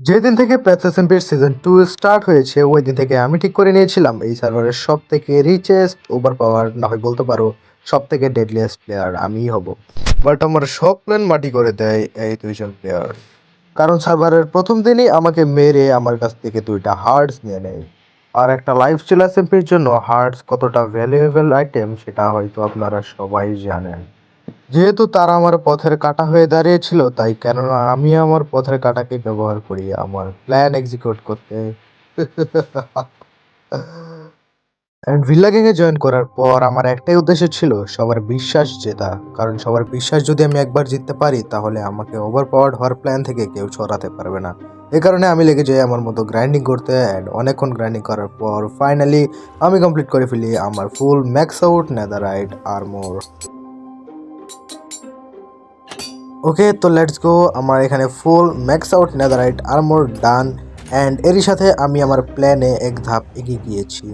যেদিন থেকে প্যাথেসেম্পির season two start হয়েছে, ওই দিন থেকে আমি ঠিক করে নিয়েছিলাম, এই সার্ভারের সব থেকে রিচেস্ট ওভার পাওয়ার না হয় বলতে পারো সব থেকে ডেডলিয়েস্ট প্লেয়ার আমিই হব। বাট আমার সব প্ল্যান মাটি করে দেয় এই দুইজন প্লেয়ার কারণ সার্ভারের প্রথম দিনই আমাকে মেরে আমার কাছ থেকে দুইটা হার্টস নিয়ে নেয়। আর একটা লাইফ স্টাইল এসএমপির জন্য হার্টস কতটা ভ্যালুয়েবল আইটেম সেটা হয়তো আপনারা সবাই জানেন। যেহেতু তারা আমার পথের কাটা হয়ে দাঁড়িয়েছিল, তাই কেননা আমি আমার পথের কাটাকে ব্যবহার করি, আমার প্ল্যান এক্সিকিউট করতে। অ্যান্ড ভিল্লা গ্যাংয়ে জয়েন করার পর আমার একটাই উদ্দেশ্য ছিল সবার বিশ্বাস জেতা। কারণ সবার বিশ্বাস যদি আমি একবার জিততে পারি, তাহলে আমাকে ওভার পাওয়ার্ড হওয়ার প্ল্যান থেকে কেউ সরাতে পারবে না। এই কারণে আমি লেগে যাই আমার মতো গ্রাইন্ডিং করতে অ্যান্ড অনেকক্ষণ গ্রাইন্ডিং করার পর ফাইনালি আমি কমপ্লিট করে ফেলি আমার full max out netherite armour okay তো লেটস গো আমার এখানে full max out netherite armour done and এরই সাথে আমি আমার প্ল্যানে এক ধাপ এগিয়ে গিয়েছি।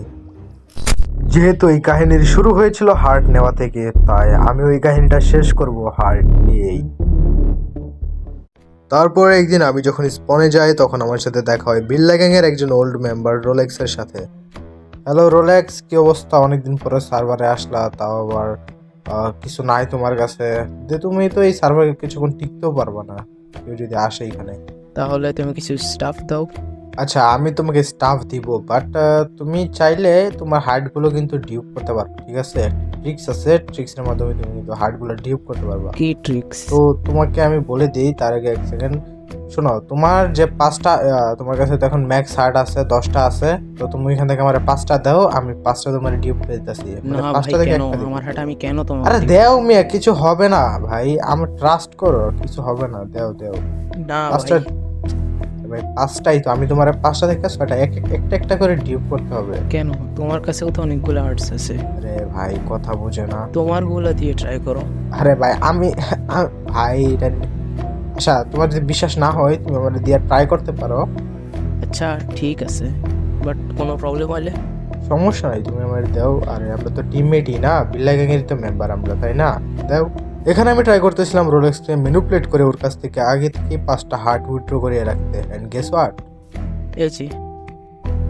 যেহেতু এই কাহিনীর শুরু হয়েছিল হার্ট নেওয়া থেকে, তাই আমি ওই কাহিনীটা শেষ করব হার্ট নিয়েই। তারপর একদিন আমি যখন স্পনে যাই, তখন আমার সাথে দেখা হয় বিল্লা গ্যাংয়ের একজন ওল্ড মেম্বার রোলেক্সের সাথে। হ্যালো রোলেক্স কি অবস্থা? অনেকদিন পরে সার্ভারে আসলা, তাও আবার কিছু নাই তোমার কাছে। যে তুমি তো এই সার্ভারে কিছুক্ষণ টিকতেও পারবা না কেউ যদি আসে এখানে। তাহলে তুমি কিছু স্টাফ দাও। আচ্ছা আমি তোমাকে স্টাফ দিব বাট তুমি চাইলে তোমার হার্টগুলো কিন্তু ডিউপ করতে পারবে ঠিক আছে? ট্রিক্স আছে ট্রিক্সের মাধ্যমে তুমি কিন্তু হার্টগুলো ডিউপ করতে পারবা। কি ট্রিক্স তো তোমাকে আমি বলে দিই তার আগে এক সেকেন্ড শোনো তোমার যে পাঁচটা তোমার কাছে তো এখন ম্যাক্স হার্ট আছে দশটা আছে তো তুমি এখান থেকে আমার পাঁচটা দাও আমি পাঁচটা তোমার ডিউপ করে দিতেছি। পাঁচটা থেকে কেন? আমার হাট আমি কেন তোমার আরে দেও মিয়া কিছু হবে না ভাই আমার ট্রাস্ট করো কিছু হবে না দেও দেও। না পাঁচটা ভাই পাঁচটাই তো আমি তোমার পাঁচটা থেকে ছয়টা এক এক- একটা একটা করে ডিউপ করতে হবে। কেন? তোমার কাছেও তো অনেকগুলো আর্টস আছে। আরে ভাই কথা বুঝে না। তোমারগুলো দিয়ে ট্রাই করো। আরে ভাই আমি ভাই এটা আচ্ছা তোমার যদি বিশ্বাস না হয় তুমি আমার দিয়ে ট্রাই করতে পারো। আচ্ছা ঠিক আছে। বাট কোনো প্রবলেম হলে? সমস্যা নাই তুমি আমার দাও। আরে আমরা তো টিমমেটই না বিল্লা গ্যাংয়ের তো মেম্বার আমরা তাই না? দাও। এখানে আমি ট্রাই করতেছিলাম রোলেক্সকে মেনুপ্লেট করে ওর কাছ থেকে আগে থেকে পাঁচটা হার্ট উইথড্র করিয়ে রাখতে। অ্যান্ড গেস হোয়াট এছি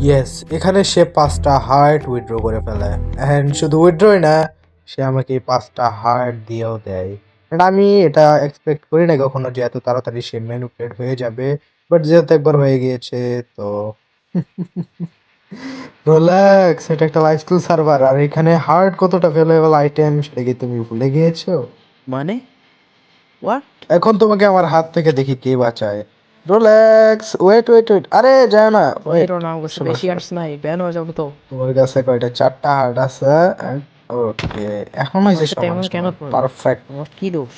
ইয়েস এখানে সে পাঁচটা হার্ট উইথড্র করে ফেলে। অ্যান্ড শুধু উইথড্রই না সে আমাকে পাঁচটা হার্ট দিয়েও দেয়। And আমি এটা এক্সপেক্ট করি না কখনো যে এত তাড়াতাড়ি সে ম্যানুপ্লেট হয়ে যাবে। বাট যেহেতু একবার হয়ে গিয়েছে তো রিল্যাক্স এটা একটা লাইফস্টাইল সার্ভার আর এখানে হার্ট কতটা ভ্যালুয়েবল আইটেম সেটা কি তুমি ভুলে গিয়েছো? মানে? হোয়াট এখন তোমাকে আমার হাত থেকে দেখি কে বাঁচায়। রিল্যাক্স ওয়েট ওয়েট ওয়েট আরে যায় না ওয়েট না বেশি আর্টস নাই ব্যান হয়ে যাবে তো। তোমার কাছে কয়টা চারটা হার্ট আছে ওকে এখন হয়েছে তেমন কেন পারফেক্ট তোমার কি দোষ?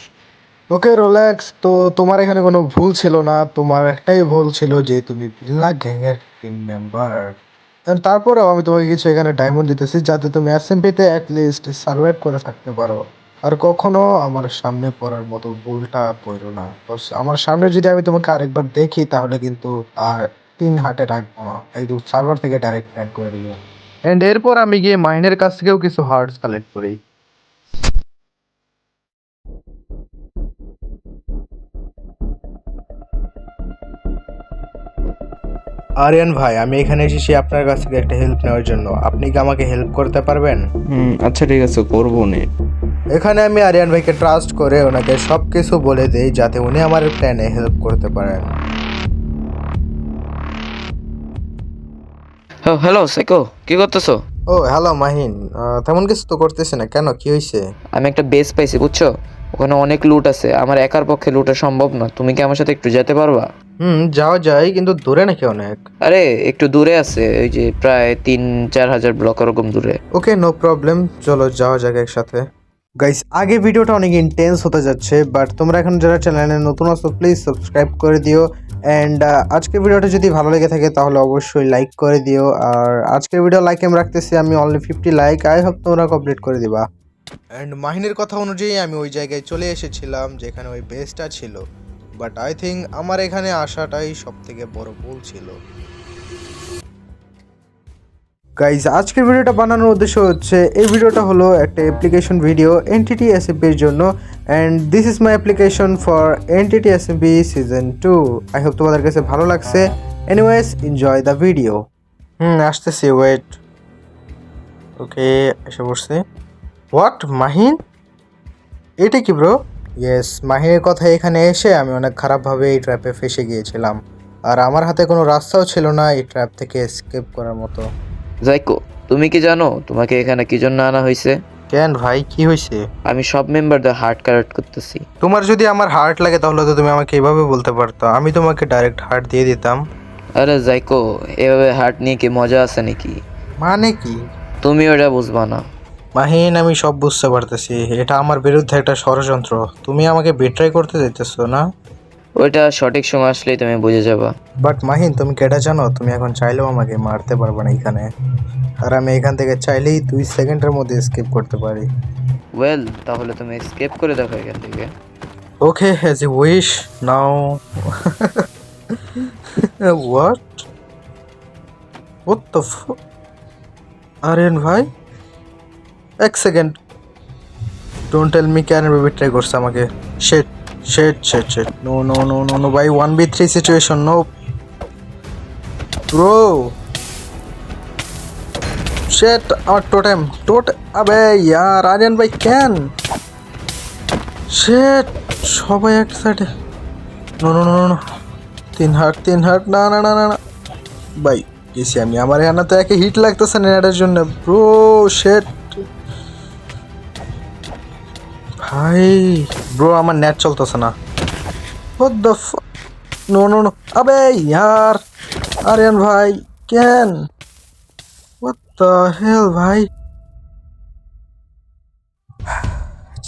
ওকে রিল্যাক্স তো তোমার এখানে কোনো ভুল ছিল না? তোমার একটাই ভুল ছিল যে তুমি বিল্লা গ্যাংয়ের টিম মেম্বার তারপরেও আমি তোমাকে কিছু এখানে ডায়মন্ড দিতেছি যাতে তুমি এসএমপিতে লিস্ট সার্ভাইভ করে থাকতে পারো। আর কখনো আমার সামনে পড়ার মতো ভুলটা পড়ো না। আমার সামনে যদি আমি তোমাকে আরেকবার দেখি তাহলে কিন্তু আর তিন হাটে রাখব না। এই দু সার্ভার থেকে ডাইরেক্ট অ্যাড করে দিবো এন্ড এরপর আমি গিয়ে মাইনের কাছ থেকেও কিছু হার্টস কালেক্ট করি। আরিয়ান ভাই আমি এখানে এসেছি আপনার কাছ থেকে একটা হেল্প নেওয়ার জন্য। আপনি কি আমাকে হেল্প করতে পারবেন? হুম আচ্ছা ঠিক আছে করব নে। এখানে আমি আরিয়ান ভাইকে ট্রাস্ট করে ওনাকে সব কিছু বলে দেই যাতে উনি আমার প্ল্যানে হেল্প করতে পারেন। হ্যালো সাইকো কি করতেছো? ও হ্যালো মাহিন। তেমন কিছু তো করতেছে না। কেন? কি হয়েছে আমি একটা বেস পাইছি বুঝছ? ওখানে অনেক লুট আছে। আমার একার পক্ষে লুটা সম্ভব না। তুমি কি আমার সাথে একটু যেতে পারবা? হুম যাওয়া যায় কিন্তু দূরে নাকি অনেক? আরে একটু দূরে আছে। ওই যে প্রায় তিন চার হাজার ব্লক ওরকম দূরে। ওকে নো প্রবলেম চলো যাওয়া যাক একসাথে। গাইস আগে ভিডিওটা অনেক ইন্টেন্স হতে যাচ্ছে বাট তোমরা এখন যারা চ্যানেলে নতুন আছো প্লিজ সাবস্ক্রাইব করে দিও। অ্যান্ড আজকের ভিডিওটা যদি ভালো লেগে থাকে, তাহলে অবশ্যই লাইক করে দিও। আর আজকের ভিডিও লাইক আমি রাখতেছি আমি only fifty like I hope তোমরা কমপ্লিট করে দিবা। অ্যান্ড মাহিনের কথা অনুযায়ী আমি ওই জায়গায় চলে এসেছিলাম, যেখানে ওই বেসটা ছিল। বাট আই থিঙ্ক আমার এখানে আসাটাই সব থেকে বড় ভুল ছিল। গাইজ আজকের ভিডিওটা বানানোর উদ্দেশ্য হচ্ছে, এই ভিডিওটা হলো একটা অ্যাপ্লিকেশন ভিডিও এনটিটি এসএমপির জন্য and this is my application for NTT SMP season two I hope তোমাদের কাছে ভালো লাগছে। Anyways enjoy the video hmm, আসতেছি ওয়েট ওকে এসে পড়ছি হোয়াট মাহিন? এটা কি ব্রো ইয়েস মাহিনের কথা এখানে এসে আমি অনেক খারাপভাবে এই ট্র্যাপে ফেসে গিয়েছিলাম। আর আমার হাতে কোনো রাস্তাও ছিল না এই ট্র্যাপ থেকে এসকেপ করার মতো। জাইকো তুমি কি জানো তোমাকে এখানে কি জন্য আনা হয়েছে কেন ভাই কি হয়েছে আমি সব মেম্বারদের হার্ট কালেক্ট করতেছি। তোমার যদি আমার হার্ট লাগে তাহলে তো তুমি আমাকে এভাবে বলতে পারতো। আমি তোমাকে ডাইরেক্ট হার্ট দিয়ে দিতাম। আরে জাইকো এভাবে হার্ট নিয়ে কি মজা আছে নাকি? মানে কি? তুমি ওটা বুঝবা না। মাহিন আমি সব বুঝতে পারতেছি। এটা আমার বিরুদ্ধে একটা ষড়যন্ত্র। তুমি আমাকে বিট্রাই করতে চাইতেছো না? ওইটা সঠিক সময় আসলেই তুমি বুঝে যাবা। বাট মাহিন তুমি কেটা জানো? তুমি এখন চাইলেও আমাকে মারতে পারবে না এখানে। আর আমি এখান থেকে চাইলেই দুই সেকেন্ডের মধ্যে স্কিপ করতে পারি। ওয়েল তাহলে তুমি স্কেপ করে দেখো এখান থেকে। Okay as you wish now what what the আরেন ভাই এক সেকেন্ড ডোন্ট টেল মি কেন বেবি ট্রাই করছে আমাকে। Shit shit no no no no no ভাই one B three situation no bro shit আমার টোটেম টোট আবে, ইয়ার আরিয়ান ভাই, কেন? শেট সবাই এক সাইডে নো নো নো নো তিন হাট তিন হাট, না না না না না। ভাই, গেছি আমি। আমার এখানে তো একে হিট লাগতেছে না নেটের জন্য। ব্রো শেট ভাই ব্রো আমার নেট চলতেছে না। নো নো নো আবে, ইয়ার। আরিয়ান ভাই, কেন? Hell, ভাই?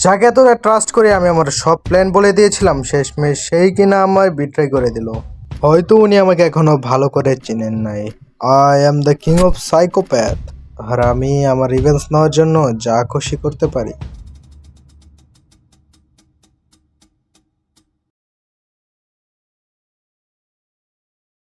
যাকে তোরা ট্রাস্ট করে, আমি আমার সব প্ল্যান বলে দিয়েছিলাম, শেষমেশ সেই কিনা আমায় বিট্রাই করে দিল। হয়তো উনি আমাকে এখনও ভালো করে চিনেন নাই। I am the king of psychopath আর আমি আমার রিভেন্স নেওয়ার জন্য যা খুশি করতে পারি।